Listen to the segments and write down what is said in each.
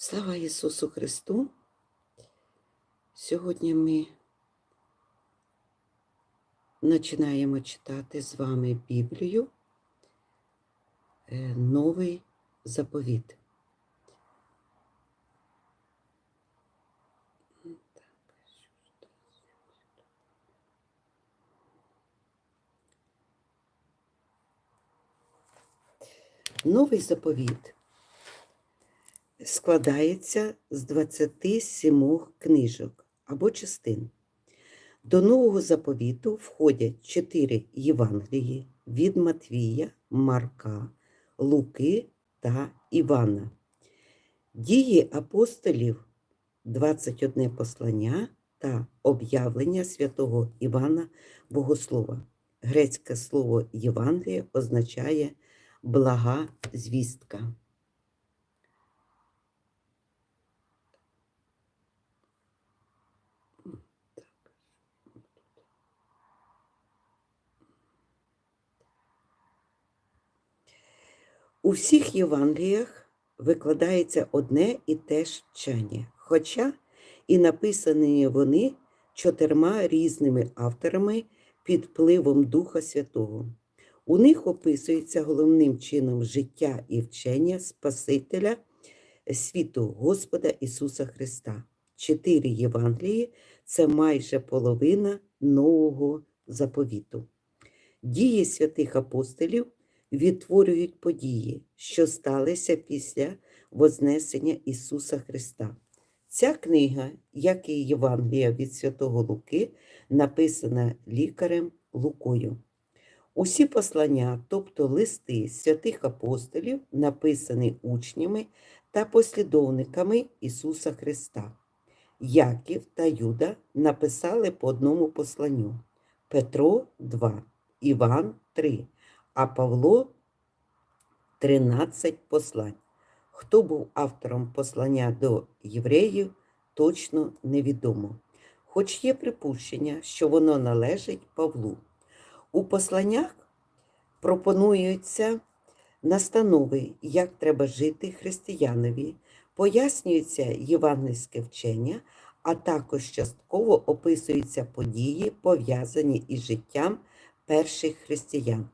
Слава Ісусу Христу! Сьогодні ми починаємо читати з вами Біблію, е, новий заповіт. Новий заповіт складається з 27 книжок або частин. До нового заповіту входять чотири Євангелії від Матвія, Марка, Луки та Івана. Дії апостолів 21 послання та об'явлення святого Івана Богослова. Грецьке слово Євангелія означає блага звістка. У всіх Євангеліях викладається одне і те ж вчення, хоча і написані вони чотирма різними авторами під впливом Духа Святого. У них описується головним чином життя і вчення Спасителя світу Господа Ісуса Христа. Чотири Євангелії це майже половина нового заповіту. Дії святих апостолів відтворюють події, що сталися після Вознесення Ісуса Христа. Ця книга, як і Євангелія від Святого Луки, написана лікарем Лукою. Усі послання, тобто листи святих апостолів, написані учнями та послідовниками Ісуса Христа. Яків та Юда написали по одному посланню. Петро 2, Іван 3, а Павло 13 послань. Хто був автором послання до євреїв, точно невідомо. Хоч є припущення, що воно належить Павлу. У посланнях пропонуються настанови, як треба жити християнові, пояснюється євангельське вчення, а також частково описуються події, пов'язані із життям перших християн.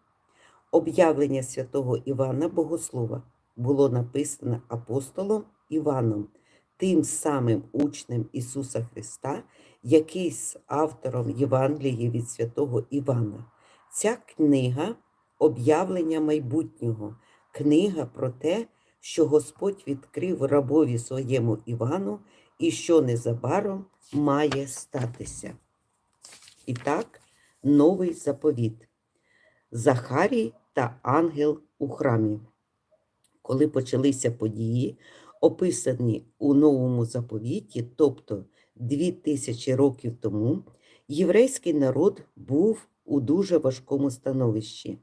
Об'явлення святого Івана Богослова було написано апостолом Іваном, тим самим учнем Ісуса Христа, який з автором Євангелії від святого Івана. Ця книга об'явлення майбутнього, книга про те, що Господь відкрив рабові своєму Івану і що незабаром має статися. І так, новий заповіт. Захарій та ангел у храмі. Коли почалися події, описані у новому заповіті, тобто дві тисячі років тому, єврейський народ був у дуже важкому становищі.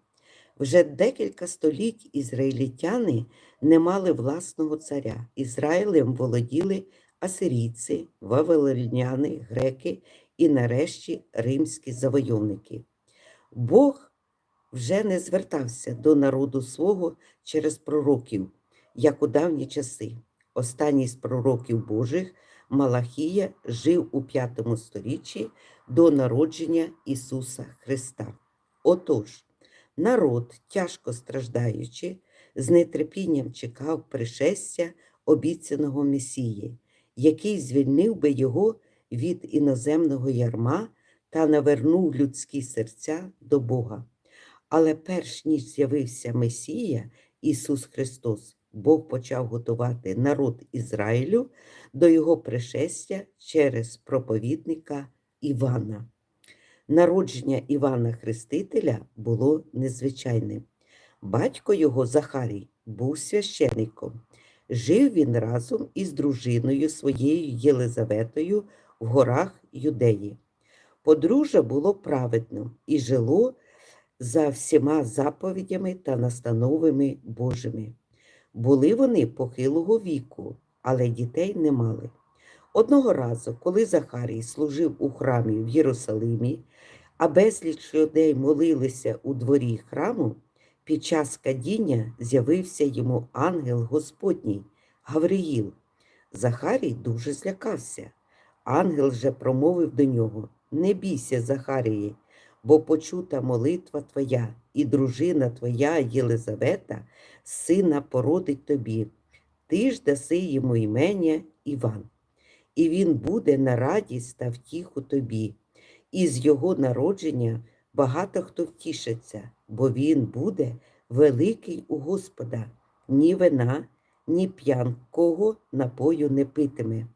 Вже декілька століть ізраїльтяни не мали власного царя. Ізраїлем володіли асирійці, вавилоняни, греки і нарешті римські завойовники. Бог вже не звертався до народу свого через пророків, як у давні часи. Останній з пророків Божих Малахія жив у п'ятому сторіччі до народження Ісуса Христа. Отож, народ, тяжко страждаючи, з нетерпінням чекав пришестя обіцяного Месії, який звільнив би його від іноземного ярма та навернув людські серця до Бога. Але перш ніж з'явився Месія, Ісус Христос, Бог почав готувати народ Ізраїлю до Його пришестя через проповідника Івана. Народження Івана Хрестителя було незвичайним. Батько його Захарій був священником. Жив він разом із дружиною своєю Єлизаветою в горах Юдеї. Подружжя було праведним і жило за всіма заповідями та настановами Божими. Були вони похилого віку, але дітей не мали. Одного разу, коли Захарій служив у храмі в Єрусалимі, а безліч людей молилися у дворі храму, під час кадіння з'явився йому ангел Господній Гавриїл. Захарій дуже злякався. Ангел же промовив до нього: Не бійся, Захарії, бо почута молитва твоя, і дружина твоя Єлизавета, сина породить тобі. Ти ж даси йому імення Іван, і він буде на радість та втіху тобі, і з його народження багато хто втішиться, бо він буде великий у Господа, ні вина, ні п'янкого напою не питиме,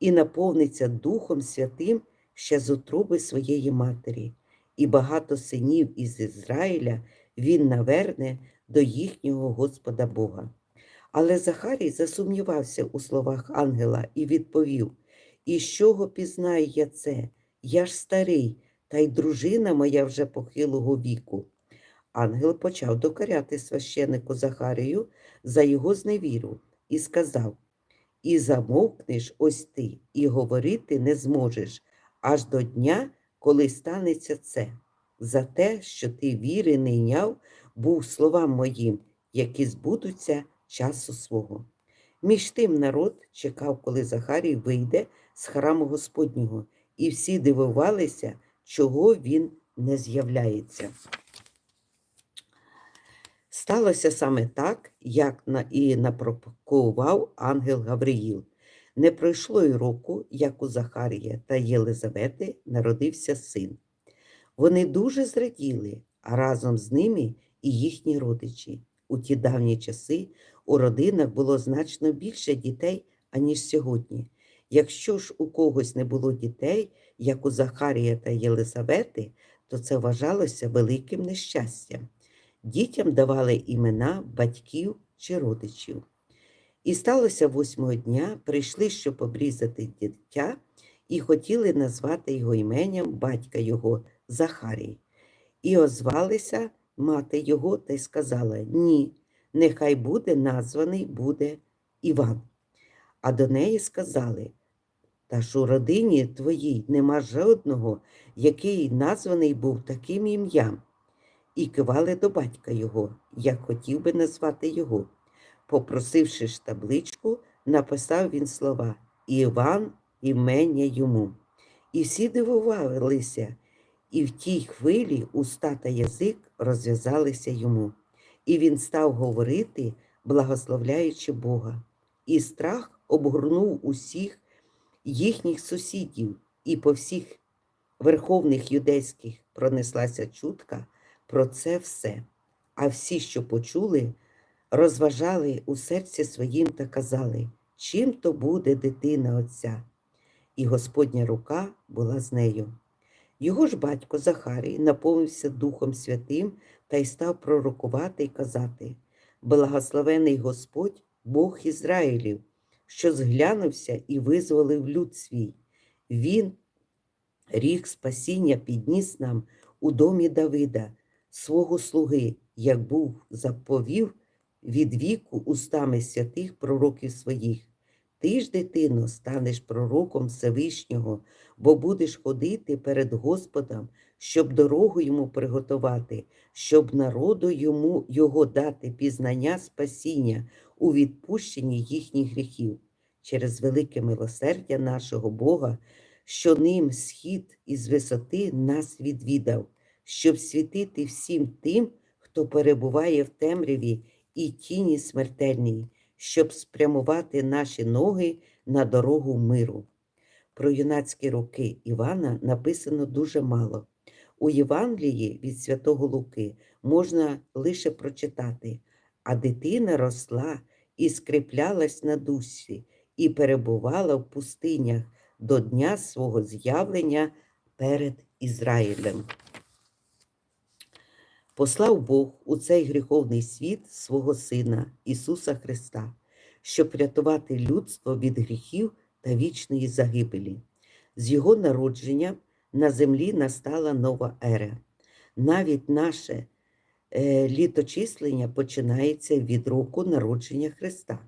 і наповниться Духом Святим ще з утроби своєї матері, і багато синів із Ізраїля він наверне до їхнього Господа Бога. Але Захарій засумнівався у словах ангела і відповів: І з чого пізнаю я це? Я ж старий, та й дружина моя вже похилого віку. Ангел почав докоряти священику Захарію за його зневіру і сказав: І замовкнеш ось ти, і говорити не зможеш аж до дня, коли станеться це, за те, що ти віри не був словам моїм, які збудуться часу свого. Між тим народ чекав, коли Захарій вийде з храму Господнього, і всі дивувалися, чого він не з'являється. Сталося саме так, як і напрокував ангел Гавриїл. Не пройшло й року, як у Захарія та Єлизавети народився син. Вони дуже зраділи, а разом з ними і їхні родичі. У ті давні часи у родинах було значно більше дітей, аніж сьогодні. Якщо ж у когось не було дітей, як у Захарія та Єлисавети, то це вважалося великим нещастям. Дітям давали імена батьків чи родичів. І сталося восьмого дня, прийшли, щоб обрізати дитя, і хотіли назвати його іменем батька його Захарій. І озвалися мати його та й сказала: Ні, нехай буде названий буде Іван. А до неї сказали: Та ж у родині твоїй нема жодного, який названий був таким ім'ям, і кивали до батька його, як хотів би назвати його. Попросивши ж табличку, написав він слова Іван імення йому. І всі дивувалися, і в тій хвилі уста та язик розв'язалися йому. І він став говорити, благословляючи Бога. І страх обгорнув усіх їхніх сусідів, і по всіх верховних юдейських пронеслася чутка про це все. А всі, що почули, розважали у серці своїм та казали, чим то буде дитина Отця. І Господня рука була з нею. Його ж батько Захарій наповнився Духом Святим та й став пророкувати й казати: Благословений Господь, Бог Ізраїлів, що зглянувся і визволив люд свій. Він ріг спасіння підніс нам у домі Давида, свого слуги, як був заповів від віку устами святих пророків своїх. Ти ж, дитино, станеш пророком Всевишнього, бо будеш ходити перед Господом, щоб дорогу йому приготувати, щоб народу йому його дати пізнання спасіння у відпущенні їхніх гріхів через велике милосердя нашого Бога, що ним схід із висоти нас відвідав, щоб світити всім тим, хто перебуває в темряві і тіні смертельній, щоб спрямувати наші ноги на дорогу миру. Про юнацькі роки Івана написано дуже мало. У Євангелії від Святого Луки можна лише прочитати, а дитина росла і скріплялась на душі, і перебувала в пустинях до дня свого з'явлення перед Ізраїлем. Послав Бог у цей гріховний світ свого Сина Ісуса Христа, щоб рятувати людство від гріхів та вічної загибелі. З Його народження на землі настала нова ера. Навіть наше е, літочислення починається від року народження Христа.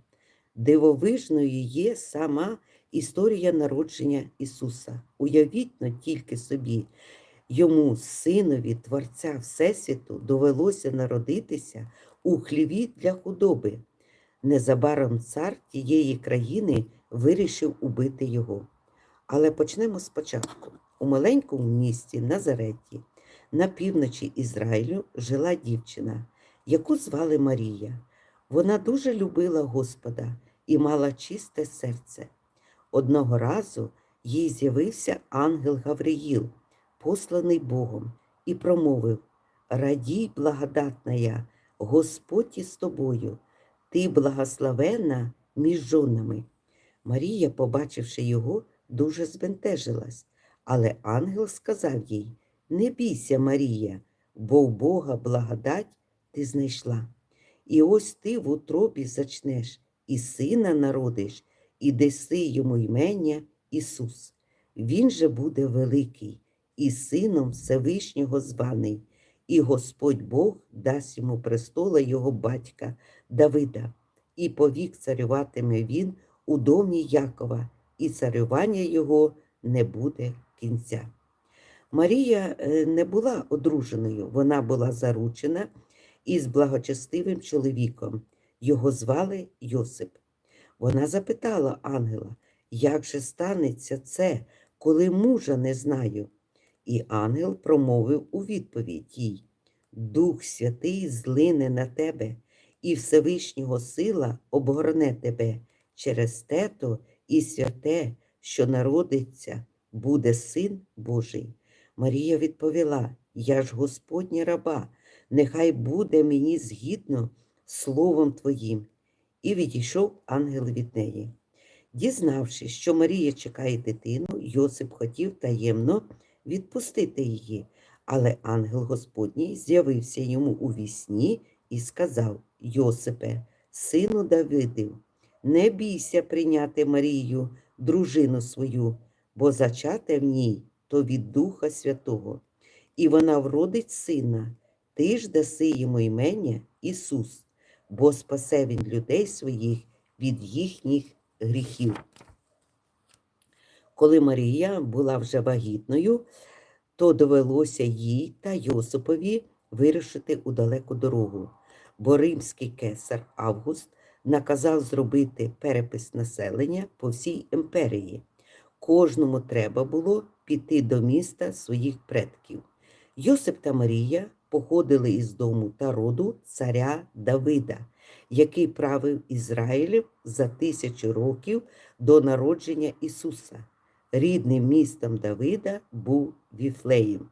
Дивовижною є сама історія народження Ісуса. Уявіть но тільки собі, йому, синові Творця Всесвіту, довелося народитися у хліві для худоби. Незабаром цар тієї країни вирішив убити його. Але почнемо спочатку. У маленькому місті Назареті, на півночі Ізраїлю, жила дівчина, яку звали Марія. Вона дуже любила Господа і мала чисте серце. Одного разу їй з'явився ангел Гавриїл, посланий Богом, і промовив: Радій, благодатна я, Господь із тобою, ти благословена між жонами. Марія, побачивши його, дуже збентежилась, але ангел сказав їй: Не бійся, Марія, бо в Бога благодать ти знайшла. І ось ти в утробі зачнеш, і сина народиш, і даси йому ймення Ісус. Він же буде великий, і сином Всевишнього званий, і Господь Бог дасть йому престола його батька Давида, і повік царюватиме він у домі Якова, і царювання його не буде кінця. Марія е, не була одруженою, вона була заручена із благочестивим чоловіком. Його звали Йосип. Вона запитала ангела, як же станеться це, коли мужа не знаю? І ангел промовив у відповідь їй: Дух Святий злине на тебе, і Всевишнього сила обгорне тебе через тето і святе, що народиться, буде син Божий. Марія відповіла: Я ж Господня раба, нехай буде мені згідно словом Твоїм. І відійшов ангел від неї. Дізнавшись, що Марія чекає дитину, Йосип хотів таємно відпустити її, але ангел Господній з'явився йому у вісні і сказав: Йосипе, сину Давидів, не бійся прийняти Марію, дружину свою, бо зачате в ній то від Духа Святого, і вона вродить сина, ти ж даси йому імення Ісус, бо спасе він людей своїх від їхніх гріхів. Коли Марія була вже вагітною, то довелося їй та Йосипові вирушити у далеку дорогу, бо римський кесар Август наказав зробити перепис населення по всій імперії. Кожному треба було піти до міста своїх предків. Йосип та Марія походили із дому та роду царя Давида, який правив Ізраїлем за тисячу років до народження Ісуса. Рідним містом Давида був Віфлеєм.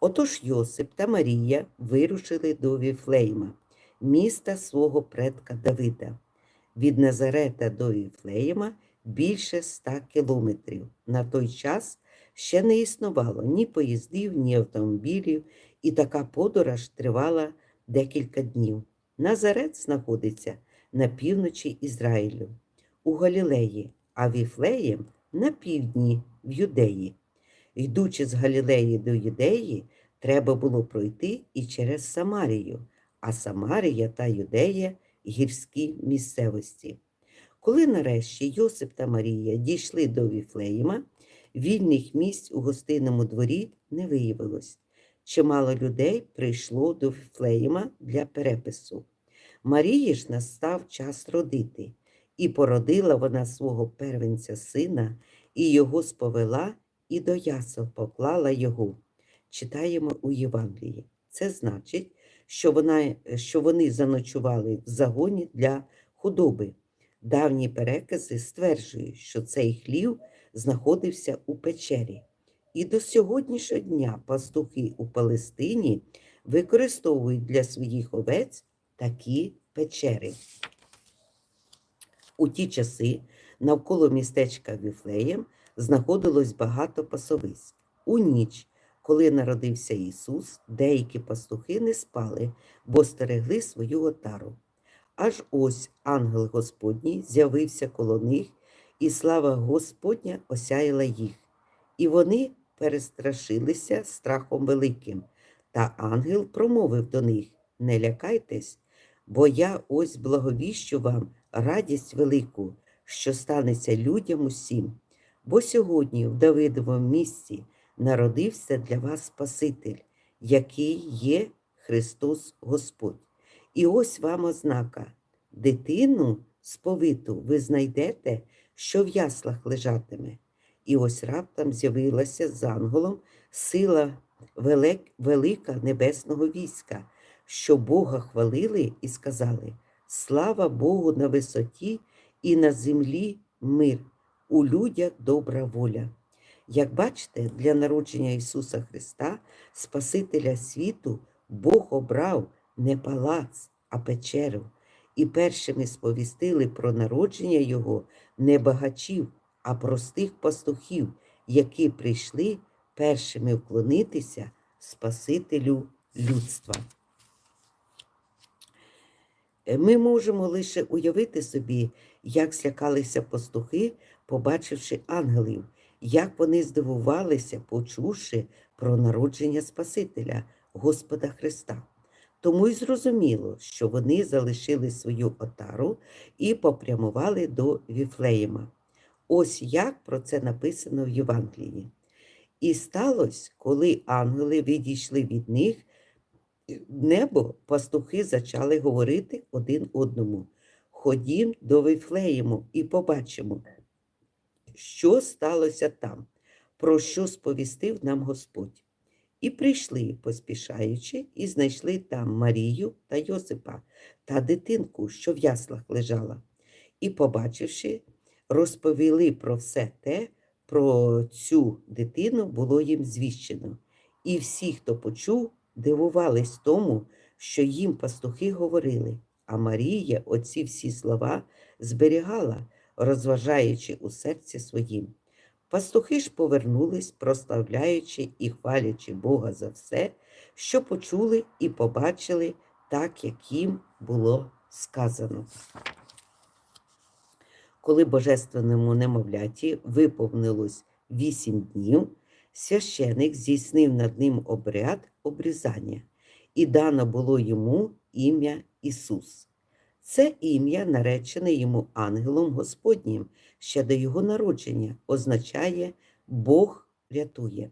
Отож Йосип та Марія вирушили до Віфлеєма, міста свого предка Давида. Від Назарета до Віфлеєма більше ста кілометрів. На той час ще не існувало ні поїздів, ні автомобілів, і така подорож тривала декілька днів. Назарет знаходиться на півночі Ізраїлю, у Галілеї, а Віфлеєм на півдні в Юдеї. Йдучи з Галілеї до Юдеї, треба було пройти і через Самарію, а Самарія та Юдея гірські місцевості. Коли нарешті Йосип та Марія дійшли до Віфлеєма, вільних місць у гостинному дворі не виявилось. Чимало людей прийшло до Віфлеєма для перепису. Марії ж настав час родити, і породила вона свого первенця сина, і його сповела, і до ясел поклала його. Читаємо у Євангелії. Це значить, що, вона, що вони заночували в загоні для худоби. Давні перекази стверджують, що цей хлів знаходився у печері. І до сьогоднішнього дня пастухи у Палестині використовують для своїх овець такі печери. У ті часи навколо містечка Віфлеєм знаходилось багато пасовиськ. У ніч, коли народився Ісус, деякі пастухи не спали, бо стерегли свою отару. Аж ось ангел Господній з'явився коло них, і слава Господня осяяла їх. І вони перестрашилися страхом великим. Та ангел промовив до них: Не лякайтесь, бо я ось благовіщу вам радість велику, що станеться людям усім. Бо сьогодні в Давидовому місці народився для вас Спаситель, який є Христос Господь. І ось вам ознака. Дитину сповиту ви знайдете що в яслах лежатиме. І ось раптом з'явилася з ангелом сила велика небесного війська, що Бога хвалили і сказали: Слава Богу на висоті і на землі мир, у людях добра воля. Як бачите, для народження Ісуса Христа, Спасителя світу, Бог обрав не палац, а печеру, і першими сповістили про народження Його не багачів, а простих пастухів, які прийшли першими вклонитися Спасителю людства. Е, Ми можемо лише уявити собі, як злякалися пастухи, побачивши ангелів, як вони здивувалися, почувши про народження Спасителя, Господа Христа. Тому й зрозуміло, що вони залишили свою отару і попрямували до Віфлеєма. Ось як про це написано в Євангелії. І сталося, коли ангели відійшли від них, небо пастухи зачали говорити один одному. Ходім до Вифлеєму і побачимо, що сталося там, про що сповістив нам Господь. І прийшли, поспішаючи, і знайшли там Марію та Йосипа та дитинку, що в яслах лежала. І, побачивши, розповіли про все те, про цю дитину було їм звіщено. І всі, хто почув, дивувались тому, що їм пастухи говорили, а Марія оці всі слова зберігала, розважаючи у серці своїм. Пастухи ж повернулись, прославляючи і хвалячи Бога за все, що почули і побачили, так як їм було сказано. Коли божественному немовляті виповнилось вісім днів, священик здійснив над ним обряд обрізання, і дано було йому ім'я Ісус. Це ім'я, наречене йому ангелом Господнім, ще до його народження, означає Бог рятує.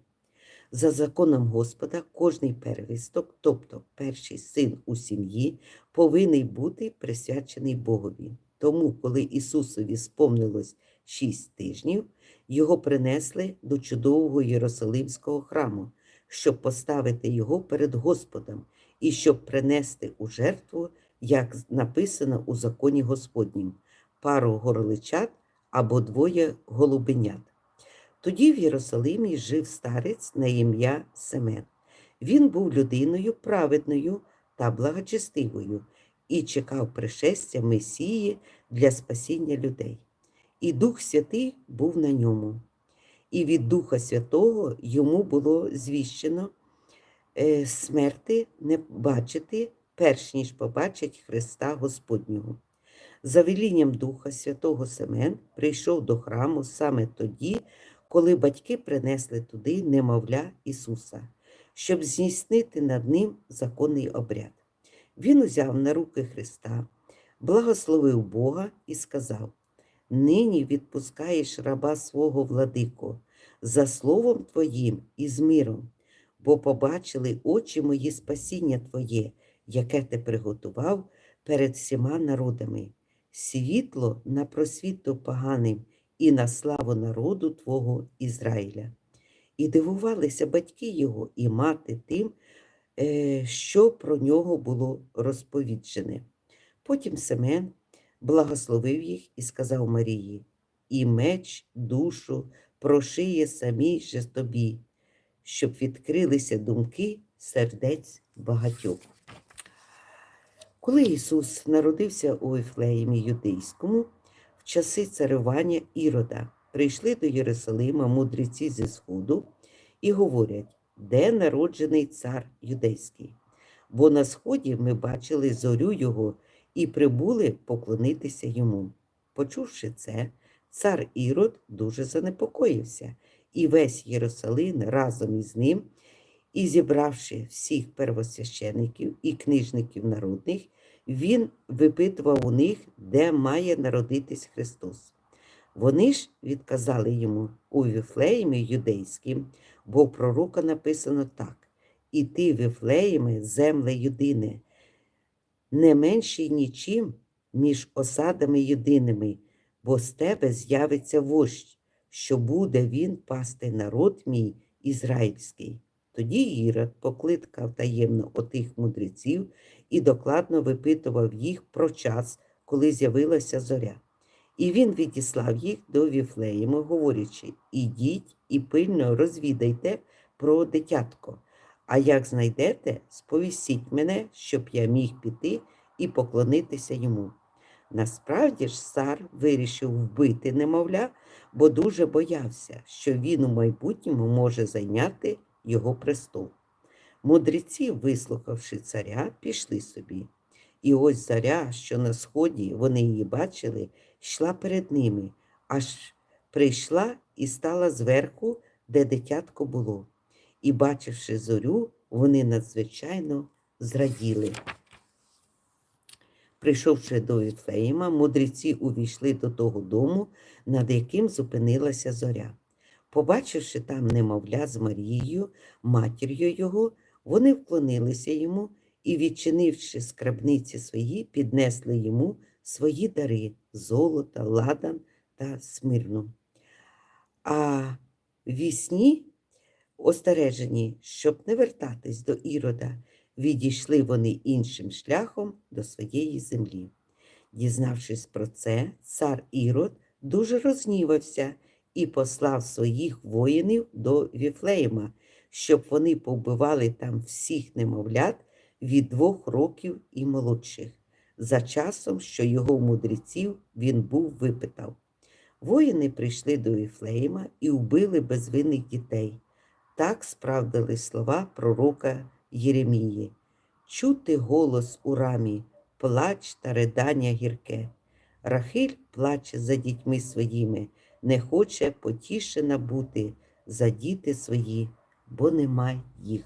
За законом Господа, кожний первісток, тобто перший син у сім'ї, повинен бути присвячений Богові. Тому, коли Ісусові сповнилось шість тижнів, його принесли до чудового Єрусалимського храму, щоб поставити його перед Господом і щоб принести у жертву, як написано у законі Господнім, пару горличат або двоє голубенят. Тоді в Єрусалимі жив старець на ім'я Семен. Він був людиною праведною та благочестивою і чекав пришестя Месії для спасіння людей. І Дух Святий був на ньому. І від Духа Святого йому було звіщено е, смерти не бачити, перш ніж побачить Христа Господнього. За велінням Духа Святого Семен прийшов до храму саме тоді, коли батьки принесли туди немовля Ісуса, щоб здійснити над ним законний обряд. Він узяв на руки Христа, благословив Бога і сказав: Нині відпускаєш раба свого владико, за словом Твоїм і з миром, бо побачили очі мої спасіння Твоє, яке ти приготував перед всіма народами, світло на просвіту поганим і на славу народу Твого Ізраїля. І дивувалися батьки його і мати тим, е, що про нього було розповіджене. Потім Семен благословив їх і сказав Марії: І меч, душу прошиє самій же тобі, щоб відкрилися думки сердець багатьох. Коли Ісус народився у Вифлеємі Юдейському, в часи царювання Ірода прийшли до Єрусалима мудреці зі Сходу і говорять, де народжений цар юдейський. Бо на сході ми бачили зорю його і прибули поклонитися йому. Почувши це, цар Ірод дуже занепокоївся, і весь Єрусалим разом із ним, і зібравши всіх первосвящеників і книжників народних, він випитував у них, де має народитись Христос. Вони ж відказали йому у Віфлеємі юдейським, бо пророка написано так: І ти, Віфлеєме, земле юдине, не менший нічим між осадами юдиними, бо з тебе з'явиться вождь, що буде він пасти народ мій ізраїльський. Тоді Ірод покликав таємно отих мудреців і докладно випитував їх про час, коли з'явилася зоря. І він відіслав їх до Віфлеєму, говорячи: Ідіть і пильно розвідайте про дитятко. А як знайдете, сповістіть мене, щоб я міг піти і поклонитися йому. Насправді ж цар вирішив вбити немовля, бо дуже боявся, що він у майбутньому може зайняти його престол. Мудреці, вислухавши царя, пішли собі. І ось заря, що на сході вони її бачили, йшла перед ними, аж прийшла і стала зверху, де дитятко було. І, бачивши зорю, вони надзвичайно зраділи. Прийшовши до Віфлеєма, мудреці увійшли до того дому, над яким зупинилася зоря. Побачивши там немовля з Марією, матір'ю його, вони вклонилися йому і, відчинивши скрабниці свої, піднесли йому свої дари золота, ладан та смирну. А вісні, остережені, щоб не вертатись до Ірода, відійшли вони іншим шляхом до своєї землі. Дізнавшись про це, цар Ірод дуже рознівався і послав своїх воїнів до Віфлеєма, щоб вони повбивали там всіх немовлят від двох років і молодших. За часом, що його мудреців він був випитав. Воїни прийшли до Віфлеєма і вбили безвинних дітей. Так справдили слова пророка Єремії. Чути голос у рамі, плач та ридання гірке. Рахиль плаче за дітьми своїми, не хоче потішена бути за діти свої, бо нема їх.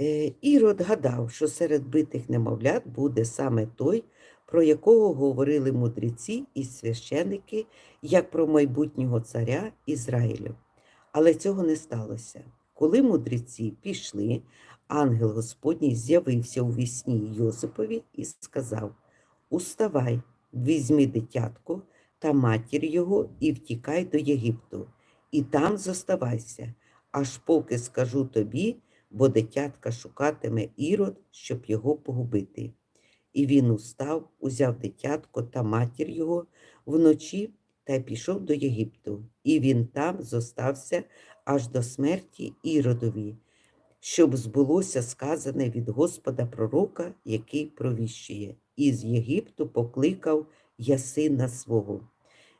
Е, Ірод гадав, що серед битих немовлят буде саме той, про якого говорили мудреці і священики, як про майбутнього царя Ізраїлю. Але цього не сталося. Коли мудреці пішли, ангел Господній з'явився у вісні Йосипові і сказав: Уставай, візьми дитятко та матір його і втікай до Єгипту, і там зоставайся, аж поки скажу тобі, бо дитятка шукатиме ірод, щоб його погубити. І він устав, узяв дитятко та матір його вночі та пішов до Єгипту, і він там зостався аж до смерті Іродові, щоб збулося сказане від Господа пророка, який провіщує. І з Єгипту покликав я сина свого.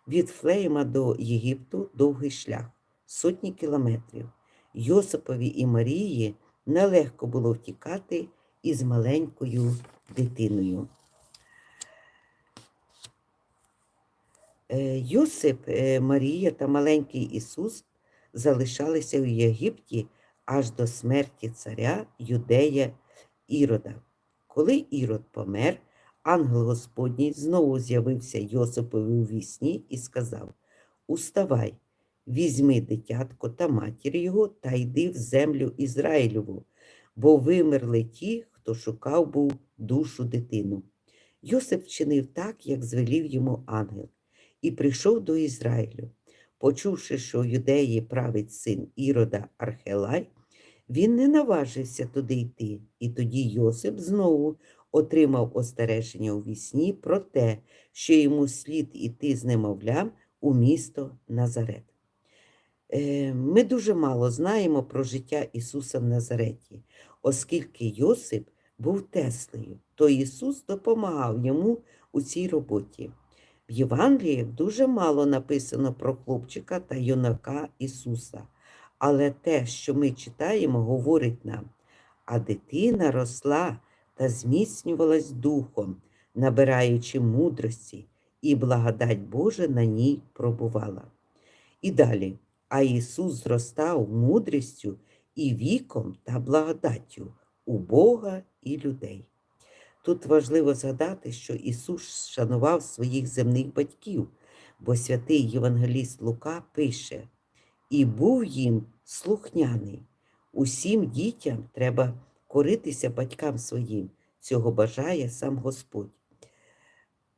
Від Флейма до Єгипту довгий шлях, сотні кілометрів. Йосипові і Марії нелегко було втікати із маленькою дитиною. Е, Йосип, е, Марія та маленький Ісус залишалися у Єгипті аж до смерті царя Юдея Ірода. Коли Ірод помер, ангел Господній знову з'явився Йосипові у вісні і сказав: Уставай, візьми дитятко та матір його та йди в землю Ізраїльову, бо вимерли ті, хто шукав був душу дитину. Йосип вчинив так, як звелів йому ангел, і прийшов до Ізраїлю. Почувши, що у юдеї править син Ірода Архелай, він не наважився туди йти, і тоді Йосип знову отримав остереження у вісні про те, що йому слід іти з немовлям у місто Назарет. Е, ми дуже мало знаємо про життя Ісуса в Назареті, оскільки Йосип був Теслею, то Ісус допомагав йому у цій роботі. В Євангеліях дуже мало написано про хлопчика та юнака Ісуса, але те, що ми читаємо, говорить нам, а дитина росла та зміцнювалась духом, набираючи мудрості, і благодать Божа на ній пробувала. І далі, а Ісус зростав мудрістю і віком та благодаттю у Бога і людей. Тут важливо згадати, що Ісус шанував своїх земних батьків, бо святий Євангеліст Лука пише: і був їм слухняний. Усім дітям треба коритися батькам своїм, цього бажає сам Господь.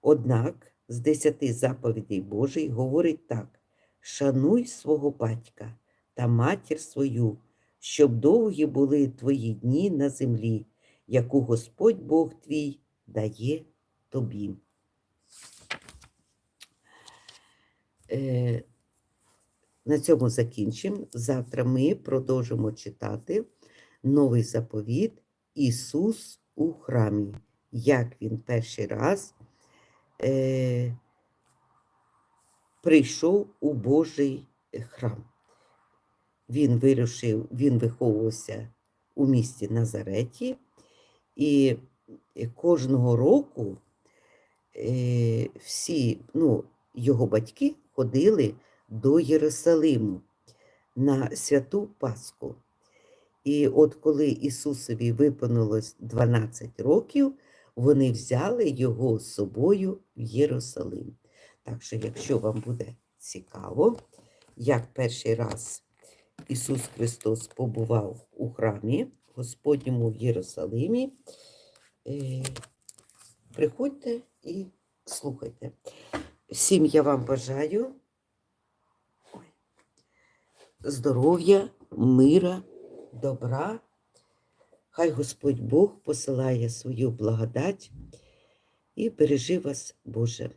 Однак з десяти заповідей Божий говорить так: шануй свого батька та матір свою, щоб довгі були твої дні на землі, яку Господь Бог твій дає тобі. Е, на цьому закінчимо. Завтра ми продовжимо читати новий заповіт Ісус у храмі, як Він перший раз е, прийшов у Божий храм. Він вирушив, він виховувався у місті Назареті, і кожного року е, всі ну, його батьки ходили до Єрусалиму на святу Пасху. І от коли Ісусові виповнилось 12 років, вони взяли його з собою в Єрусалим. Так що, якщо вам буде цікаво, як перший раз Ісус Христос побував у храмі Господньому в Єрусалимі, е, приходьте і слухайте. Всім я вам бажаю здоров'я, мира, добра. Хай Господь Бог посилає свою благодать і бережи вас, Боже.